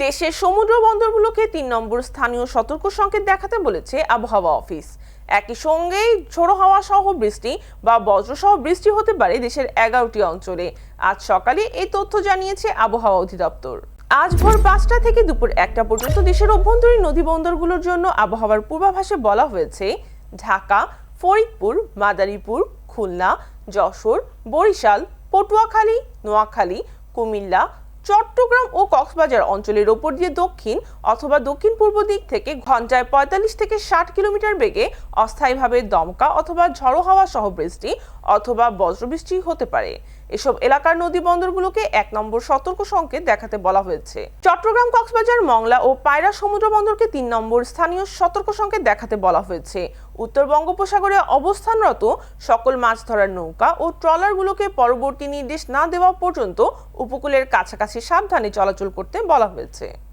দেশের সমুদ্র বন্দরগুলোকে তিন নম্বর স্থানীয় সতর্ক সংকেত দেখাতে বলেছে আবহাওয়া অফিস। একই সঙ্গেই ঝোড়ো হাওয়া সহ বৃষ্টি বা বজ্রসহ বৃষ্টি হতে পারে দেশের এগারোটি অঞ্চলে। আজ সকালে এই তথ্য জানিয়েছে আবহাওয়া অধিদপ্তর। আজ ভোর পাঁচটা থেকে দুপুর একটা পর্যন্ত দেশের অভ্যন্তরীণ নদী বন্দরগুলোর জন্য আবহাওয়ার পূর্বাভাসে বলা হয়েছে, ঢাকা, ফরিদপুর, মাদারীপুর, খুলনা, যশোর, বরিশাল, পটুয়াখালী, নোয়াখালী, কুমিল্লা, চট্টগ্রাম ও কক্সবাজার অঞ্চলের ওপর দিয়ে দক্ষিণ অথবা দক্ষিণ পূর্ব দিক থেকে ঘন্টায় পঁয়তাল্লিশ থেকে ষাট কিলোমিটার বেগে অস্থায়ীভাবে দমকা অথবা ঝড়ো হাওয়া সহ বৃষ্টি অথবা বজ্রবৃষ্টি হতে পারে। এসব এলাকার নদী বন্দরগুলোকে এক নম্বর সতর্ক সংকেত দেখাতে বলা হয়েছে। চট্টগ্রাম, কক্সবাজার, মংলা ও পায়রা সমুদ্র বন্দরকে তিন নম্বর স্থানীয় সতর্ক সংকেত দেখাতে বলা হয়েছে। উত্তর বঙ্গোপসাগরে অবস্থানরত সকল মাছ ধরার নৌকা ও ট্রলারগুলোকে পরবর্তী নির্দেশ না দেওয়া পর্যন্ত উপকূলের কাছাকাছি সাবধানে চলাচল করতে বলা হয়েছে।